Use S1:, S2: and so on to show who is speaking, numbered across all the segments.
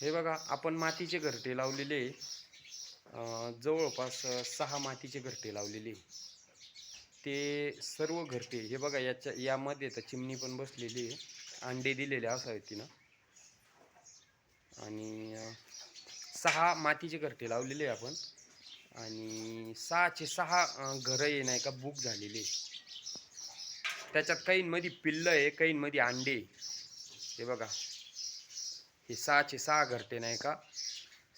S1: हे बघा आपण मातीचे घरटे लावलेले जवळपास सहा मातीचे घरटे लावलेले ते सर्व घरटे हे बघा याच्या यामध्ये तर चिमणी पण बसलेली आहे. अंडे दिलेले असावेत तिनं. आणि सहा मातीचे घरटे लावलेले आहे आपण. आणि सहाचे सहा घरं ये नाही का बुक झालेले आहे. त्याच्यात काहींमध्ये पिल्लं आहे काहींमध्ये अंडे आहे. हे बघा. हे सहाचे सहा घरटे नाही का?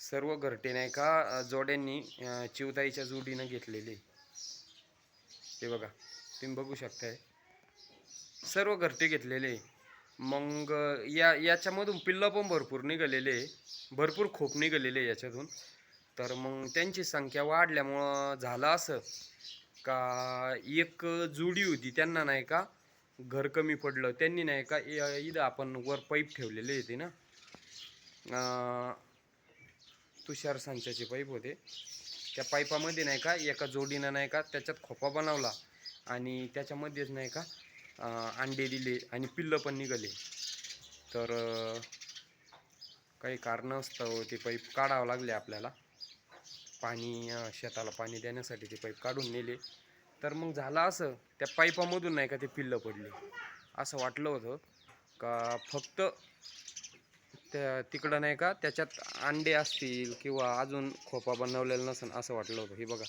S1: सर्व घरटे नाही का? जोड्यांनी चिवताईच्या जोडीनं घेतलेले. हे बघा तुम्ही बघू शकताय. सर्व घरटे घेतलेले. मग या याच्यामधून पिल्लं पण भरपूर निघालेले. भरपूर खोप निघालेले याच्यातून. तर मग त्यांची संख्या वाढल्यामुळं झालं असं. का एक जोडी होती त्यांना नाही का? घर कमी पडलं. त्यांनी नाही का इथं आपण वर पाईप ठेवलेले होते ना? तुषार संचाचे पाईप होते. त्या पाईपामध्ये नाही का एका जोडीनं नाही का त्याच्यात खोपा बनवला आणि त्याच्यामध्येच नाही का अंडे दिले आणि पिल्लं पण निघाले. तर काही काही असतं हो, ते पाईप काढावं लागले आपल्याला. पाणी शेताला पाणी देण्यासाठी ते पाईप काढून नेले. तर मग झालं असं त्या पाईपामधून नाही का ते पिल्लं पडले. असं वाटलं होतं का फक्त त्या तिकडं नाही का त्याच्यात अंडे असतील किंवा अजून खोपा बनवलेला नसेल असं वाटलं होतं. हे बघा.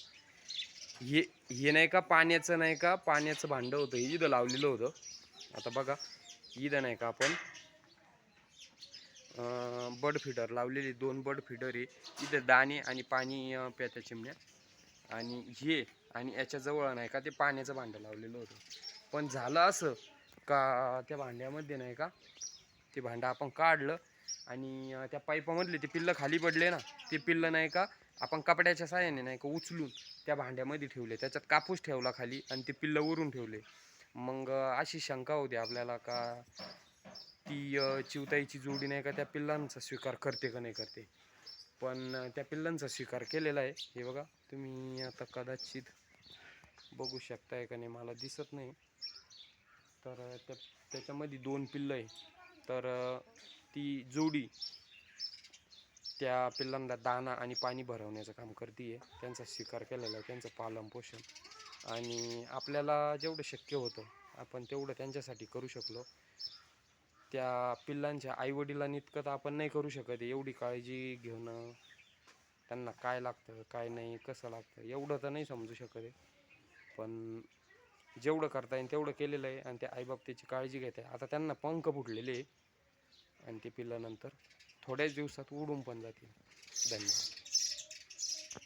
S1: हे हे नाही का पाण्याचं नाही का पाण्याचं भांडं होतं. हे इथं लावलेलं होतं. आता बघा. इथं नाही का आपण बर्ड फिडर लावलेली. दोन बर्ड फिडर आहे. इथं दाणे आणि पाणी प्यात्या चिमण्या. आणि हे आणि याच्याजवळ नाही का ते पाण्याचं भांडं लावलेलं होतं. पण झालं असं का त्या भांड्यामध्ये नाही का ते भांडं आपण काढलं. आणि त्या पाईपामधले ते पिल्लं खाली पडले ना ते पिल्लं नाही का आपण कपड्याच्या साह्याने नाही का उचलून त्या भांड्यामध्ये ठेवले. त्याच्यात कापूस ठेवला खाली आणि ते पिल्लं वरून ठेवले. मग अशी शंका होती आपल्याला का ती चिवताईची जोडी नाही का त्या पिल्लांचा स्वीकार करते का नाही करते. पण त्या पिल्लांचा स्वीकार केलेला आहे. हे बघा तुम्ही आता कदाचित बघू शकताय का नाही मला दिसत नाही. तर त्या त्याच्यामध्ये दोन पिल्लं आहे. तर ती जोडी त्या पिल्लांना दाणा आणि पाणी भरवण्याचं काम करते आहे त्यांचा स्वीकार केलेला आहे त्यांचं पालनपोषण आणि आपल्याला जेवढं शक्य होतं आपण तेवढं त्यांच्यासाठी करू शकलो. त्या पिल्लांच्या आईवडिलांनी इतकं तर आपण नाही करू शकत. एवढी काळजी घेणं त्यांना काय लागतं काय नाही कसं लागतं एवढं तर नाही समजू शकत आहे. पण जेवढं करता येईल तेवढं केलेलं आहे आणि त्या आईबाबतीची त्याची काळजी घेत आहे. आता त्यांना पंख फुटलेले आहे. आणि ते पिल्यानंतर थोड्याच दिवसात उडून पण जातील धन्यवाद.